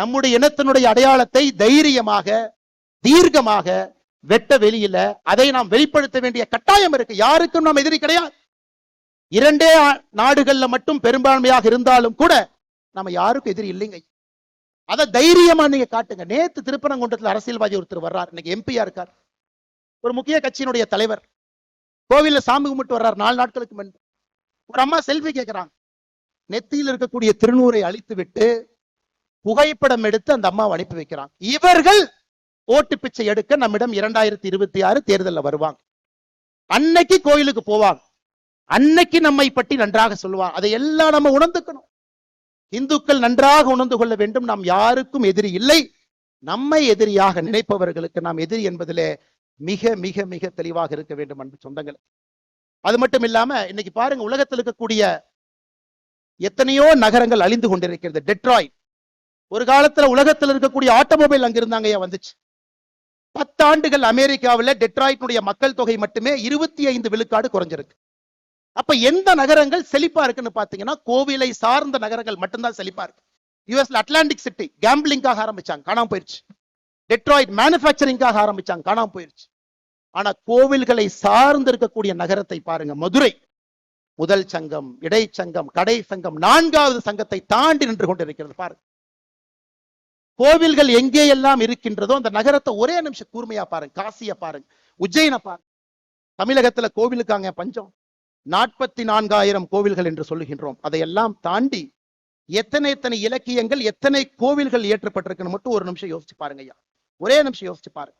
நம்முடைய இனத்தினுடைய அடையாளத்தை தைரியமாக தீர்க்கமாக வெட்ட வெளியில அதை நாம் வெளிப்படுத்த வேண்டிய கட்டாயம் இருக்கு. யாருக்கும் நாம் எதிரி கிடையாது. இரண்டே நாடுகள்ல மட்டும் பெரும்பான்மையாக இருந்தாலும் கூட நம்ம யாருக்கும் எதிரி இல்லைங்க. அத தைரியமா நீங்க காட்டுங்க. நேத்து திருப்பரங்குன்றத்துல அரசியல்வாதி ஒருத்தர் வர்றார். இன்னைக்கு எம்பியா இருக்கார். ஒரு முக்கிய கட்சியினுடைய தலைவர். கோவில்ல சாமி கும்பிட்டு வர்றார். நாலு நாட்களுக்கு முன்பு ஒரு அம்மா செல்ஃபி கேட்கிறாங்க நெத்தியில் இருக்கக்கூடிய திருநூரை அழித்து விட்டு புகைப்படம் எடுத்து அந்த அம்மாவை அனுப்பி வைக்கிறாங்க. இவர்கள் ஓட்டு பிச்சை எடுக்க நம்மிடம் இரண்டாயிரத்தி இருபத்தி ஆறு தேர்தல்ல வருவாங்க. அன்னைக்கு கோயிலுக்கு போவாங்க. அன்னைக்கு நம்மை பற்றி நன்றாக சொல்லுவாங்க. அதை எல்லாம் நம்ம உணர்ந்துக்கணும். இந்துக்கள் நன்றாக உணர்ந்து கொள்ள வேண்டும். நாம் யாருக்கும் எதிரி இல்லை. நம்மை எதிரியாக நினைப்பவர்களுக்கு நாம் எதிரி என்பதிலே மிக மிக மிக தெளிவாக இருக்க வேண்டும் அன்பு சொந்தங்கள். அது மட்டும் இல்லாம இன்னைக்கு பாருங்க உலகத்தில் இருக்கக்கூடிய எத்தனையோ நகரங்கள் அழிந்து கொண்டிருக்கிறது. டெட்ராய்ட் ஒரு காலத்துல உலகத்தில் இருக்கக்கூடிய ஆட்டோமொபைல் அங்கிருந்தாங்க இருந்தாங்க வந்துச்சு? பத்தாண்டுகள் அமெரிக்காவில் டெட்ராய்டினுடைய மக்கள் தொகை மட்டுமே இருபத்தி ஐந்து விழுக்காடு குறைஞ்சிருக்கு. அப்ப எந்த நகரங்கள் செழிப்பா இருக்குன்னு பாத்தீங்கன்னா கோவிலை சார்ந்த நகரங்கள் மட்டும்தான் செழிப்பா இருக்கு. யூஎஸ்ல அட்லாண்டிக் சிட்டி கேம்பிளிங்காக ஆரம்பிச்சாங்க காணாம போயிருச்சு. டெட்ராய்ட் மேனுஃபேக்சரிங்காக ஆரம்பிச்சாங்க காணாம போயிருச்சு. ஆனா கோவில்களை சார்ந்து இருக்கக்கூடிய நகரத்தை பாருங்க மதுரை. முதல் சங்கம் இடைச்சங்கம் கடை சங்கம் நான்காவது சங்கத்தை தாண்டி நின்று கொண்டிருக்கிறது பாருங்க. கோவில்கள் எங்கே எல்லாம் இருக்கின்றதோ அந்த நகரத்தை ஒரே நிமிஷம் கூர்மையா பாருங்க காசிய பாருங்க உஜ்ஜயினை பாருங்க. தமிழகத்துல கோவிலுக்காங்க பஞ்சம். நாற்பத்தி நான்காயிரம் கோவில்கள் என்று சொல்லுகின்றோம். அதையெல்லாம் தாண்டி எத்தனை எத்தனை இலக்கியங்கள் எத்தனை கோவில்கள் ஏற்றப்பட்டிருக்குன்னு மட்டும் ஒரு நிமிஷம் யோசிச்சு பாருங்க ஐயா. ஒரே நிமிஷம் யோசிச்சு பாருங்க.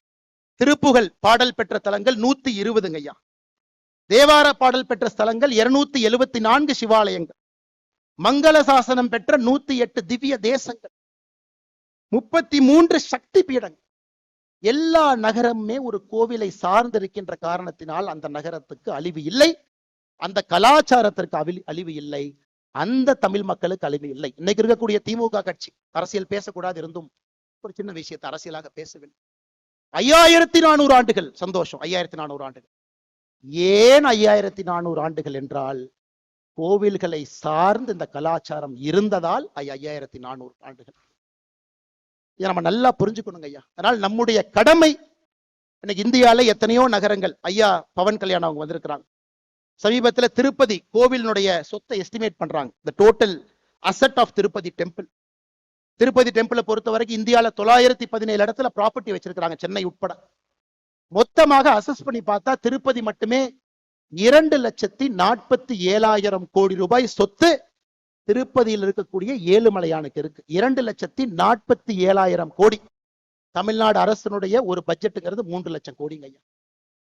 திருப்புகழ் பாடல் பெற்ற தலங்கள் நூத்தி இருபதுங்க ஐயா. தேவார பாடல் பெற்ற ஸ்தலங்கள் இருநூத்தி எழுபத்தி நான்கு சிவாலயங்கள். மங்கள சாசனம் பெற்ற நூத்தி எட்டு திவ்ய தேசங்கள். முப்பத்தி மூன்று சக்தி பீடங்கள் எல்லா நகரமுமே ஒரு கோவிலை சார்ந்திருக்கின்ற காரணத்தினால் அந்த நகரத்துக்கு அழிவு இல்லை. அந்த கலாச்சாரத்திற்கு அவி அழிவு இல்லை. அந்த தமிழ் மக்களுக்கு அழிவு இல்லை. இன்னைக்கு இருக்கக்கூடிய திமுக கட்சி அரசியல் பேசக்கூடாது இருந்தும் ஒரு சின்ன விஷயத்தை அரசியலாக பேசவில்லை. ஐயாயிரத்தி நானூறு ஆண்டுகள். சந்தோஷம். ஐயாயிரத்தி நானூறு ஆண்டுகள். ஏன் ஐயாயிரத்தி நானூறு ஆண்டுகள் என்றால் கோவில்களை சார்ந்து இந்த கலாச்சாரம் இருந்ததால் ஐ- ஐயாயிரத்தி நானூறு ஆண்டுகள். இதை நம்ம நல்லா புரிஞ்சுக்கணுங்க ஐயா. அதனால் நம்முடைய கடமை இன்னைக்கு இந்தியாவில் எத்தனையோ நகரங்கள் ஐயா பவன் கல்யாணம் அவங்க வந்திருக்கிறாங்க. சமீபத்தில் திருப்பதி கோவிலினுடைய சொத்தை எஸ்டிமேட் பண்றாங்க. இந்த total asset of Tirupati temple Tirupati டெம்பிளை பொறுத்த வரைக்கும் இந்தியாவில் தொள்ளாயிரத்தி பதினேழு இடத்துல ப்ராப்பர்ட்டி வச்சிருக்கிறாங்க சென்னை உட்பட. மொத்தமாக அசஸ் பண்ணி பார்த்தா திருப்பதி மட்டுமே இரண்டு லட்சத்தி நாற்பத்தி ஏழாயிரம் கோடி ரூபாய் சொத்து திருப்பதியில் இருக்கக்கூடிய ஏழுமலையானுக்கு இருக்கு. இரண்டு லட்சத்தி நாற்பத்தி ஏழாயிரம் கோடி. தமிழ்நாடு அரசனுடைய ஒரு பட்ஜெட்டுங்கிறது மூன்று லட்சம் கோடிங்க ஐயா.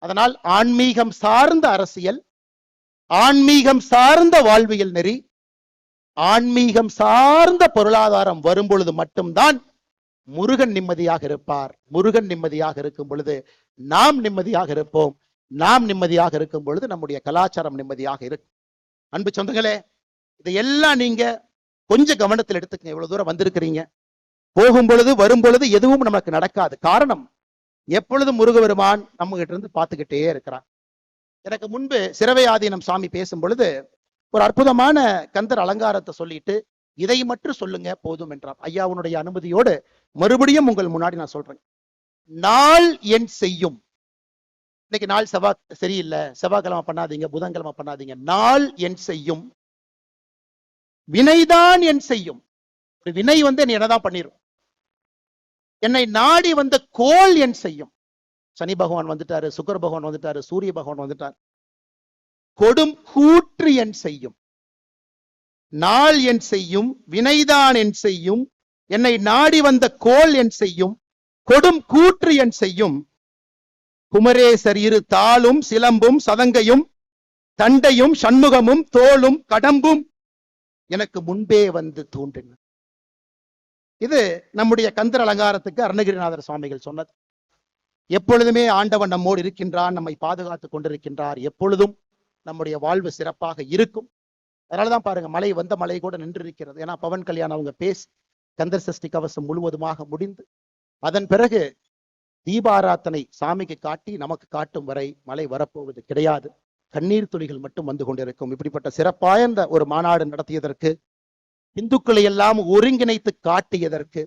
அதனால் ஆன்மீகம் சார்ந்த அரசியல் ஆன்மீகம் சார்ந்த வாழ்வியல் நெறி ஆன்மீகம் சார்ந்த பொருளாதாரம் வரும் பொழுது மட்டும்தான் முருகன் நிம்மதியாக இருப்பார். முருகன் நிம்மதியாக இருக்கும் பொழுது நாம் நிம்மதியாக இருப்போம். நாம் நிம்மதியாக இருக்கும் பொழுது நம்முடைய கலாச்சாரம் நிம்மதியாக இருக்கும் அன்பு சொந்தங்களே இதையெல்லாம் நீங்க கொஞ்சம் கவனத்தில் எடுத்துக்கங்க. இவ்வளவு தூரம் வந்திருக்கிறீங்க. போகும் பொழுது வரும் பொழுது எதுவும் நமக்கு நடக்காது. காரணம் எப்பொழுதும் முருகபெருமான் நம்ம கிட்ட இருந்து பார்த்துக்கிட்டே இருக்கிறான் எனக்கு முன்பு சிறவை ஆதீனம் சாமி பேசும் பொழுது ஒரு அற்புதமான கந்தர் அலங்காரத்தை சொல்லிட்டு இதை மட்டும் சொல்லுங்க போதும் என்றார். ஐயாவுனுடைய அனுமதியோடு மறுபடியும் உங்கள் முன்னாடி நான் சொல்றேன். நாள் என் செய்யும். இன்னைக்கு நாள் செவ்வாய் சரியில்லை. செவ்வாய்க்கிழமை பண்ணாதீங்க புதன்கிழமை பண்ணாதீங்க. நாள் என் செய்யும். வினைதான் என் செய்யும். ஒரு வினை வந்து என்னை என்னதான் பண்ணிரும்? என்னை நாடி வந்த கோல் என் செய்யும். சனி பகவான் வந்துட்டாரு சுக்கர பகவான் வந்துட்டாரு சூரிய பகவான் வந்துட்டார். கொடும் கூற்று என் செய்யும். நாள் என் செய்யும் வினைதான் என் செய்யும் என்னை நாடி வந்த கோள் என் செய்யும் கொடும் கூற்று என் செய்யும். குமரேசர் இரு தாளும் சிலம்பும் சதங்கையும் தண்டையும் சண்முகமும் தோளும் கடம்பும் எனக்கு முன்பே வந்து தோன்றின. இது நம்முடைய கந்தர் அலங்காரத்துக்கு அருணகிரிநாதர் சுவாமிகள் சொன்னது. எப்பொழுதுமே ஆண்டவன் நம்மோடு இருக்கின்றான் நம்மை பாதுகாத்துக் கொண்டிருக்கின்றார். எப்பொழுதும் நம்முடைய வாழ்வு சிறப்பாக இருக்கும். அதனாலதான் பாருங்க மலை வந்த மலை கூட நின்று இருக்கிறது ஏன்னா பவன் கல்யாணம் அவங்க பேசி கந்தர் சஷ்டி கவசம் முழுவதுமாக முடிந்து அதன் பிறகு தீபாராத்தனை சாமிக்கு காட்டி நமக்கு காட்டும் வரை மலை வரப்போவது கிடையாது. கண்ணீர் துளிகள் மட்டும் வந்து கொண்டிருக்கும். இப்படிப்பட்ட சிறப்பாய்ந்த ஒரு மாநாடு நடத்தியதற்கு இந்துக்களை எல்லாம் ஒருங்கிணைத்து காட்டியதற்கு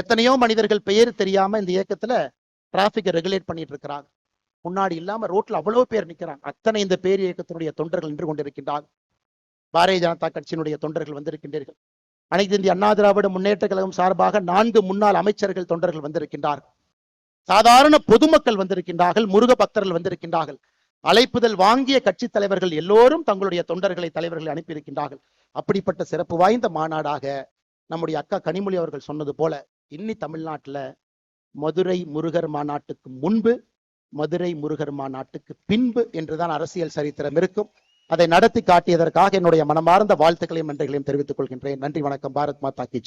எத்தனையோ மனிதர்கள் பெயர் தெரியாம இந்த இயக்கத்துல டிராபிக்கை ரெகுலேட் பண்ணிட்டு இருக்கிறாங்க. முன்னாடி இல்லாம ரோட்ல அவ்வளவு பேர் நிக்கிறாங்க. அத்தனை இந்த பேர் இயக்கத்தினுடைய தொண்டர்கள் நின்று கொண்டிருக்கின்றார்கள். பாரதிய ஜனதா கட்சியினுடைய தொண்டர்கள் வந்திருக்கின்றீர்கள். அனைத்து இந்திய அண்ணா திராவிட முன்னேற்ற கழகம் சார்பாக நான்கு முன்னாள் அமைச்சர்கள் தொண்டர்கள் வந்திருக்கின்றார்கள். சாதாரண பொதுமக்கள் வந்திருக்கின்றார்கள் முருக பக்தர்கள் வந்திருக்கின்றார்கள். அழைப்புதல் வாங்கிய கட்சி தலைவர்கள் எல்லோரும் தங்களுடைய தொண்டர்களை தலைவர்களை அனுப்பியிருக்கின்றார்கள். அப்படிப்பட்ட சிறப்பு வாய்ந்த மாநாடாக நம்முடைய அக்கா கனிமொழி அவர்கள் சொன்னது போல இன்னி தமிழ்நாட்டுல மதுரை முருகர் மாநாட்டுக்கு முன்பு மதுரை முருகர் மாநாட்டுக்கு பின்பு என்றுதான் அரசியல் சரித்திரம் இருக்கும். அதை நடத்தி காட்டியதற்காக என்னுடைய மனமார்ந்த வாழ்த்துக்களையும் நன்றிகளையும் தெரிவித்துக் கொள்கின்றேன். நன்றி வணக்கம். பாரத் மாதா கி